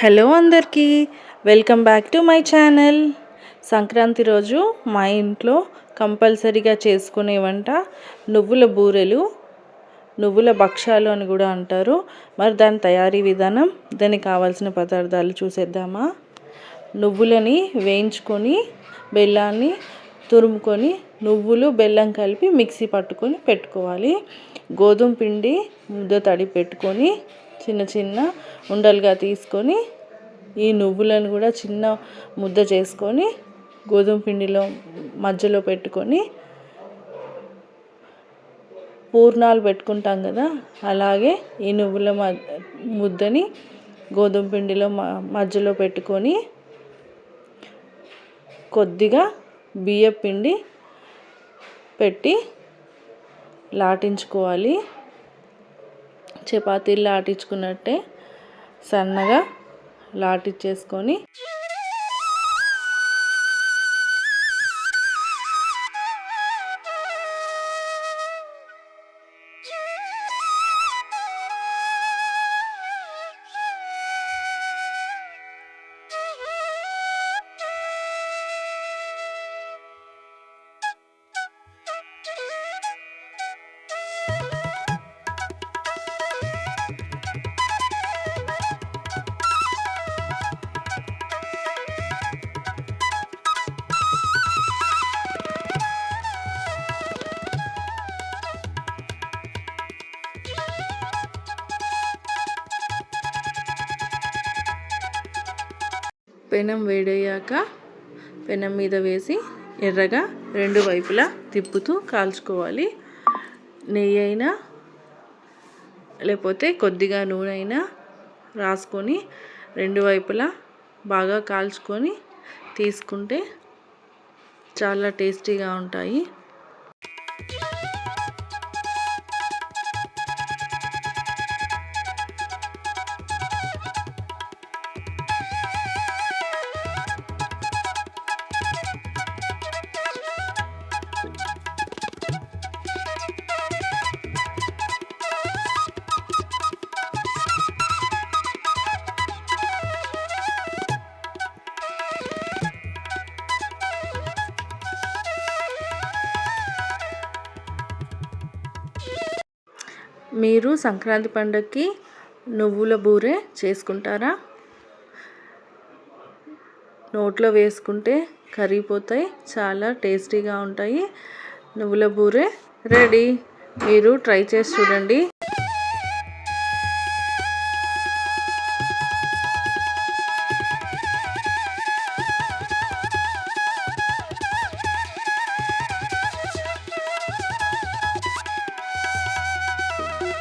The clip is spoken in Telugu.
హలో అందరికీ welcome back to my channel. Sankranti రోజు మా ఇంట్లో కంపల్సరీగా చేసుకునే వంట నువ్వుల బూరెలు నువ్వుల భక్షాలు అని కూడా అంటారు. మరి దాని తయారీ విధానం దానికి కావాల్సిన పదార్థాలు చూసేద్దామా? నువ్వులని వేయించుకొని బెల్లాన్ని తురుముకొని నువ్వులు బెల్లం కలిపి మిక్సీ పట్టుకొని పెట్టుకోవాలి. గోధుమ పిండి ముద్ద తడి పెట్టుకొని చిన్న చిన్న ఉండలుగా తీసుకొని ఈ నువ్వులను కూడా చిన్న ముద్ద చేసుకొని గోధుమ పిండిలో మధ్యలో పెట్టుకొని పూర్ణాలు పెట్టుకుంటాం కదా అలాగే ఈ నువ్వుల ముద్దని గోధుమ పిండిలో మధ్యలో పెట్టుకొని కొద్దిగా బియ్య పిండి పెట్టి లాటించుకోవాలి. చపాతీలు లాటించుకున్నట్టే సన్నగా లాటిచ్చేసుకొని పెనం వేడయ్యాక పెనం మీద వేసి ఎర్రగా రెండు వైపులా తిప్పుతూ కాల్చుకోవాలి. నెయ్యి అయినా లేకపోతే కొద్దిగా నూనె అయినా రాసుకొని రెండు వైపులా బాగా కాల్చుకొని తీసుకుంటే చాలా టేస్టీగా ఉంటాయి. మీరు సంక్రాంతి పండుగకి నువ్వుల బూరే చేసుకుంటారా? నోట్లో వేసుకుంటే కరిగిపోతాయి చాలా టేస్టీగా ఉంటాయి. నువ్వుల బూరె రెడీ. మీరు ట్రై చేసి చూడండి.